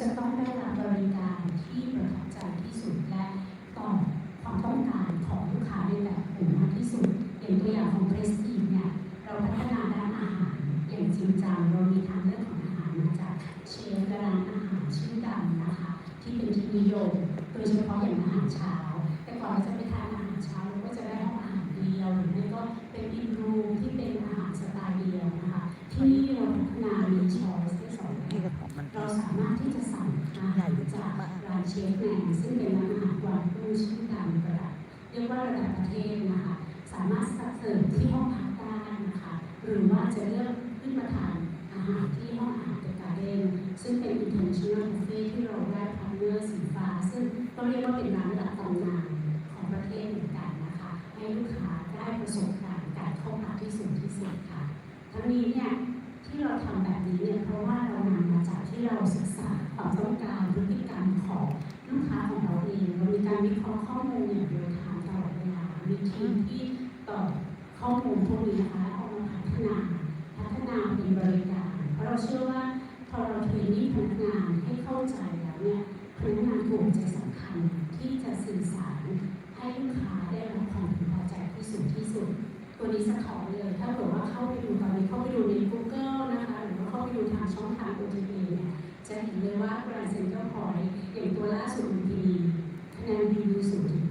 จะต้องได้รับบริการที่ประทับใจที่สุดและตอบความต้องการของลูกค้าในแบบกลุ่มมากที่สุดอย่างตัวอย่างของเพรสตีนเนี่ยเราพัฒนาด้านอาหารอย่างจริงจังเรามีทางเลือกของอาหารมาจากเชฟร้านอาหารชื่อดังนะคะ ที่เป็นที่นิยมโดยเฉพาะอย่างอาหารเช้า แต่ก่อนเราจะเป็น เชฟแมนซึ่งเป็นร้านอาหารวางตู้ชื่อดังระดับเรียกว่าระดับประเทศนะคะ สามารถสัเสิร์ฟที่ห้องพักได้นะคะ หรือว่าจะเลือกขึ้นมาทานอาหารที่ห้องอาหารเดอะการ์เด้นซึ่งเป็น international buffet ที่เราได้พาร์เนอร์สีฟ้า ซึ่งต้องเรียกว่าเป็นร้านระดับตำนานของประเทศเหมือนกันนะคะ ให้ลูกค้าได้ประสบการณ์การเข้าพักที่สูงที่สุดค่ะ ทั้งนี้เนี่ยที่เราทำแบบนี้เนี่ยเพราะว่าเรานำมาจากที่เราศึกษา วิเคราะห์ข้อมูลอย่างเรียลไทม์ตลอดเวลามีทีมที่ตอบข้อมูลพวกนี้นะคะเอามาพัฒนาพัฒนาเป็นบริการ เพราะเราเชื่อว่าพอเราเทรนนิ่งพนักงานให้เข้าใจแล้วเนี่ยพนักงานกลุ่มใจสำคัญที่จะสื่อสารให้ลูกค้าได้รับความพึงพอใจที่สุดที่สุด ตัวนี้สะท้อนเลย ถ้าเกิดว่าเข้าไปดูตอนนี้เข้าไปดูใน Google นะคะหรือว่าเข้าไปดูทางช่องทาง OTT เนี่ยจะเห็นเลยว่า Grand Central Point อย่างตัวล่าสุด MPD คะ แนนรีวิวสูงถึง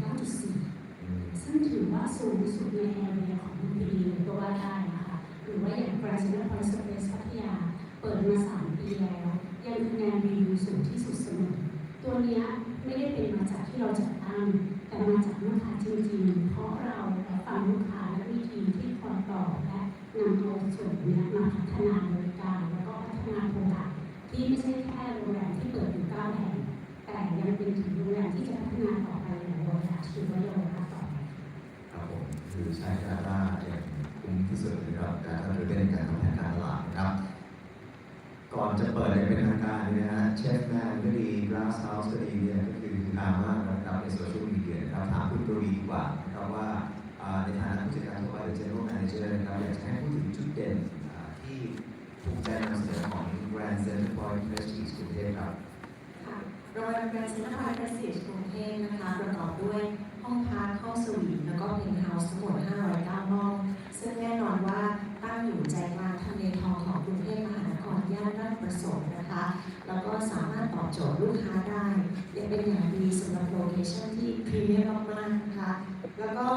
9.4 ซึ่งถือว่าสูงสุดในแอเรียของ MPD เลยก็ว่าได้นะคะหรือว่าอย่าง Grand Central Point Space พัทยาเปิดมา 3 ปีแล้ว ยังคะแนนรีวิวสูงที่สุดเสมอตัวนี้ไม่ได้เป็นมาจากที่เราจัดตั้งแต่มาจากลูกค้าจริงๆ เพราะเรารับฟังลูกค้าและมีทีมที่คอยตอบและนำเอาส่วนเนี้ยมาพัฒนาบริการ แล้วก็พัฒนาโปรดักที่ไม่ใช่แค่โรงแรมที่เปิดอยู่เก้าแห่ง แต่ยังเป็นถึงโรงแรมที่จะพัฒนาต่อไปในโรงแรมชื่อว่าโรงแรมต่อไปครับผมคือใช้ดาต้าอย่างคุ้มที่สุดนะครับการทำธุรกิจในการทำแผนการตลาดนะครับ ก่อนจะเปิดอย่างเป็นทางการเนี่ยนะฮะเชฟแมนก็ดีกราสเฮาส์ก็ดีเนี่ยก็คือคือตามมานะครับในโซเชียลมีเดียนะครับถามคุณตัวดีดีกว่านะครับว่าในฐานะผู้จัดการทั่วไปหรือ general manager นะครับอยากจะให้พูดถึงจุดเด่นที่ภูมิใจนำเสนอของ Grand Central Point Prestige กรุงเทพครับ โรงแรมแกรนเซ็นทรัลพาร์คประสิทธิ์กรุงเทพนะคะประกอบด้วยห้องพักห้องสวีทแล้วก็เพนท์เฮาส์ทั้งหมด 509 ห้อง ซึ่งแน่นอนว่าตั้งอยู่ใจกลางทำเลทองของกรุงเทพมหานครย่านราชประสงค์นะคะ แล้วก็สามารถตอบโจทย์ลูกค้าได้ยังเป็นอย่างดีสำหรับโลเคชั่นที่พรีเมียมมากๆนะคะ แล้วก็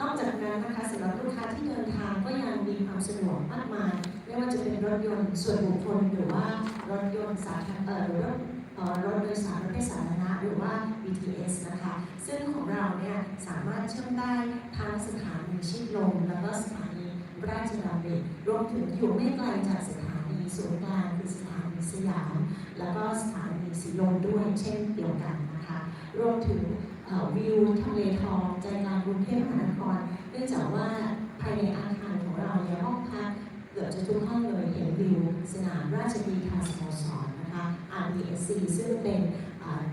นอกจากนั้นนะคะสำหรับลูกค้าที่เดินทางก็ยังมีความสะดวกมากมายไม่ว่าจะเป็นรถยนต์ส่วนบุคคลหรือว่ารถยนต์สาธารณะหรือรถเอ่อ รถโดยสารประเภทสาธารณะหรือว่า BTS นะคะ ซึ่งของเราเนี่ยสามารถเชื่อมได้ทั้งสถานีชิดลม แล้วก็สถานีราชดำเนินรวมถึงอยู่ไม่ไกลจากสถานีศูนย์กลางคือสถานีสยาม แล้วก็สถานีสีลมด้วยเช่นเดียวกันนะคะ รวมถึงวิวทะเลทองใจกลางกรุงเทพมหานครเนื่องจากว่าภายในอาคารของเราเนี่ยห้องพักเกือบจะทุกห้องเลยเห็นวิวสนามราชบีทาสโมส PSC ซึ่งเป็น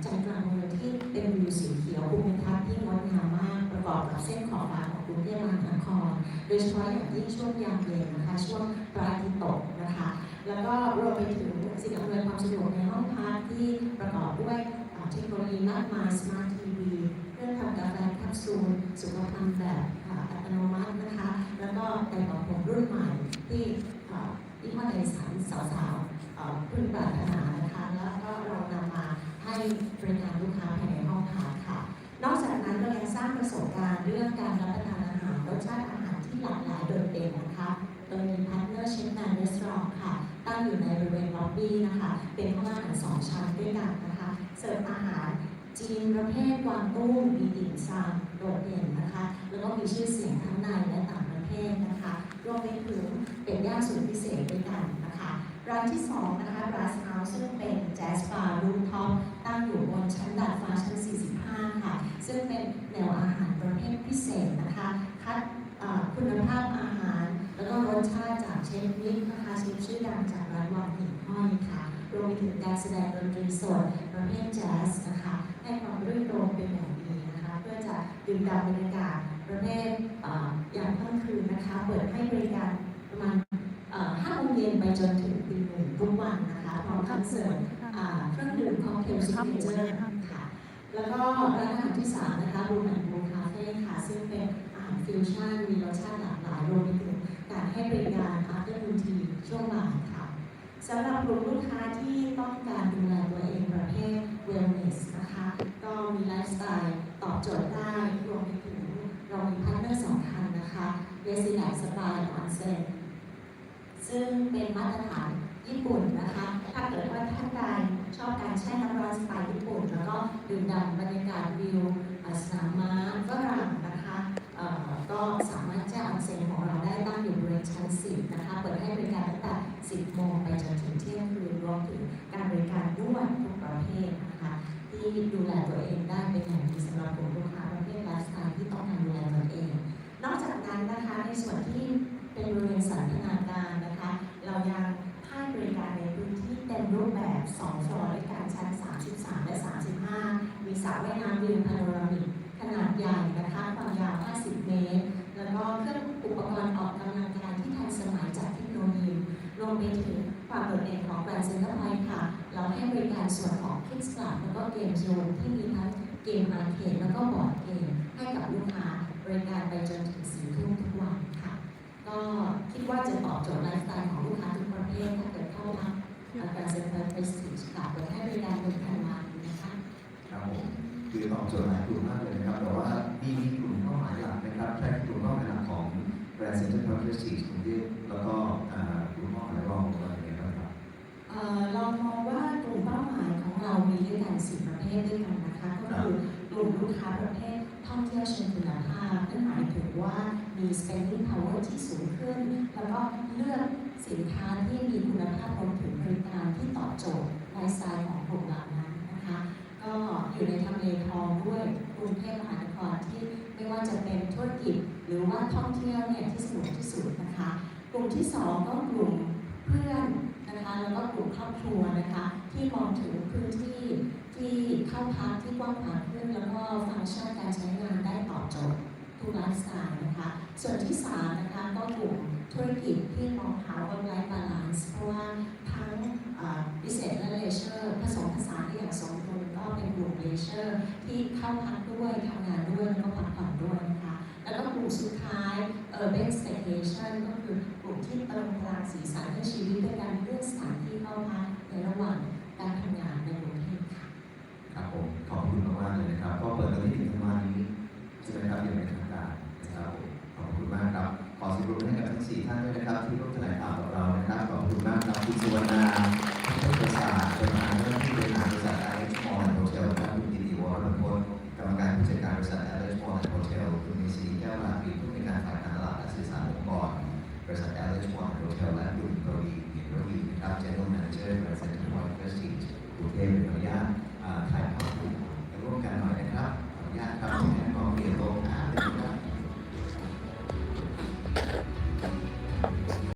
ใจกลางเมืองที่เป็นวิวสีเขียวภูมิทัศน์ที่งดงามมากประกอบกับเส้นขอบฟ้าของกรุงเทพมหานคร โดยเฉพาะอย่างยิ่งช่วงยามเย็นนะคะ ช่วงพระอาทิตย์ตกนะคะ แล้วก็รวมไปถึงสิ่งอำนวยความสะดวกในห้องพักที่ประกอบด้วยเทคโนโลยีมากมาย Smart TV เครื่องทำกาแฟแคปซูลสุขภัณฑ์แบบอัตโนมัตินะคะ แล้วก็ไดร์เป่าผมรุ่นใหม่ที่อ่าที่ว่าในสารสาวๆเอ่อพึงปรารถ สร้างประสบการณ์เรื่องการรับประทานอาหารรสชาติอาหารที่หลากหลายโดดเด่นนะคะโดยมีพาร์ทเนอร์เชฟแมนรีสอร์ทค่ะ ตั้งอยู่ในบริเวณล็อบบี้นะคะ เป็นห้องอาหารสองชั้นด้วยกันนะคะ เสิร์ฟอาหารจีนประเภทกวางตุ้งมีติ่มซำโดดเด่นนะคะ แล้วก็มีชื่อเสียงทั้งในและต่างประเทศนะคะรวมไปถึงเป็ดย่างสูตรพิเศษด้วยกันนะคะร้านที่สองนะคะ Brass House ซึ่งเป็นแจ๊สบาร์รูฟท็อปตั้งอยู่บนชั้นดาดฟ้าชั้น 45 ค่ะ ซึ่งเป็นแนวอาหารประเภทพิเศษนะคะ คัดเอ่อคุณภาพอาหาร แล้วก็รสชาติจากเชฟนิกนะคะเชฟชื่อดังจากร้านวังหิ่งห้อยค่ะ รวมถึงการแสดงดนตรีสดประเภทแจ๊สนะคะ ให้ความรื่นรมเป็นอย่างดีนะคะ เพื่อจะดื่มด่ำบรรยากาศประเภทเอ่อยามค่ำคืนนะคะ เปิดให้บริการประมาณเอ่อ5โมงเย็นไปจนถึงตีหนึ่งทุกวันนะคะพร้อมคอนเสิร์ตอ่าเครื่องดื่มค็อกเทลซิกเนเจอร์ค่ะ แล้วก็ร้านอาหารที่สามนะคะรูมแอนด์บูคาเฟ่ค่ะ ซึ่งเป็นอาหารฟิวชั่นมีรสชาติหลากหลายรวมไปถึงการให้บริการ after noon tea ช่วงบ่ายค่ะ สำหรับกลุ่มลูกค้าที่ต้องการดูแลตัวเองประเภท wellness นะคะ ก็มีไลฟ์สไตล์ตอบโจทย์ได้รวมไปถึงเรามีพาร์ทเนอร์สำคัญนะคะ r e s i l i t Spa Onsen ซึ่งเป็นมาตรฐานญี่ปุ่นนะคะ ถ้าเกิดว่าท่านใดชอบการแช่น้ำร้อนสไตล์ญี่ปุ่น แล้วก็ดื่มด่ำบรรยากาศวิวอาสนามม้าฝรั่งนะคะ ก็สามารถแจ้งออนเซ็นของเราได้ตั้งอยู่บริเวณชั้น 10 นะคะ เปิดให้บริการตั้งแต่ 10 โมงไปจนถึงเที่ยงคืนรวมถึงการบริการนวดทุกประเภทนะคะ ที่ดูแลตัวเองได้เป็นอย่างดีสำหรับกลุ่มลูกค้าประเภทไลฟ์สไตล์ที่ต้องการดูแลตัวเอง นอกจากนั้นนะคะในส่วนที่เป็นบริเวณสันทนาการนะคะ เรายังให้บริการในพื้นที่เต็มรูปแบบ 2 ฟลอร์ด้วยกันชั้น 33 และ 35 มีสระว่ายน้ำวิวพาโนรามิก ขนาดใหญ่นะคะความยาว 50 เมตร แล้วก็เครื่องอุปกรณ์ออกกำลังกายที่ทันสมัยจากเทคโนโลยีรวมไปถึงความโดดเด่นของแบรนด์เซ็นเตอร์ไพค่ะ เราให้บริการส่วนของ Kids Club แล้วก็เกมโซนที่มีทั้งเกมอาร์เคดแล้วก็บอร์ด คือตอบโจทย์หลายกลุ่มมากเลยนะครับแต่ว่ามีมีกลุ่มเป้าหมายหลักนะครับใช่กลุ่มเป้าหมายหลักของแบรนด์เซ็นเตอร์พาร์ทเนอร์ซีกรุงเทพแล้วก็กลุ่มเป้าหมายรองของเราเนี่ยนะครับเรามองว่ากลุ่มเป้าหมายของเรามีด้วยกันสี่ประเภทด้วยกันนะคะก็คือกลุ่มลูกค้าประเภทท่องเที่ยวเชิงคุณภาพนั่นหมายถึงว่ามี spending power ที่สูงขึ้น แล้วก็เลือกสินค้าที่มีคุณภาพรวมถึงบริการที่ตอบโจทย์ไลฟ์สไตล์ของกลุ่มเหลัก อยู่ในทำเลทองด้วยกรุงเทพมหานครที่ไม่ว่าจะเป็นธุรกิจหรือว่าท่องเที่ยวเนี่ยที่สนุกที่สุดนะคะ กลุ่มที่สองก็กลุ่มเพื่อนนะคะแล้วก็กลุ่มครอบครัวนะคะ ที่มองถึงพื้นที่ที่เข้าพักที่กว้างขวางขึ้นแล้วก็ฟังก์ชันการใช้งานได้ตอบโจทย์ ทุกไลฟ์สไตล์นะคะ ส่วนที่สามนะคะก็กลุ่มธุรกิจที่มองหา work life balance เพราะว่าทั้งอ่า business และ leisure ผสมผสานได้อย่างสมดุลก็เป็นกลุ่ม leisure ที่เข้าพักด้วยทำงานด้วยแล้วก็พักผ่อนด้วยนะคะ แล้วก็กลุ่มสุดท้าย urban staycation ก็คือกลุ่มที่เติมพลังสีสันให้ชีวิตด้วยการเลือกสถานที่เข้าพักในระหว่างการทำงานในกรุงเทพค่ะครับผมขอบคุณมากๆเลยนะครับ ก็เปิดกันที่ถึงประมาณนี้ จะไหมครับอย่างเป็นางการนะครับขอบคุณมากครับขอสรุปให้กับทั้งสี่ท่านด้วยนะครับ ที่ร่วมแถลงข่าวกับเรานะครับขอบคุณมากครับคุณสุวรรณาผู้ประสานประธานเจ้าหน้าที่บริหารบริษัทไอเอสมอลโฮเทลครับคุณกิติวรพลกรรมการผู้จัดการบริษัทไอเอสมอลโฮเทลคุณมีศรีแก้วลาปีผู้ในการฝ่ายการตลาดและสื่อสารองค์กรบริษัทไอเอสมอลโฮเทลและคุณกวีเหรวีนะครับเจ้าหน้าที่บริษัทบริษัทที่วอร์ดเฟสติกรุงเทพขออนุญาตถ่ายภาพร่วมกันหน่อยนะครับขออนุญาตครับ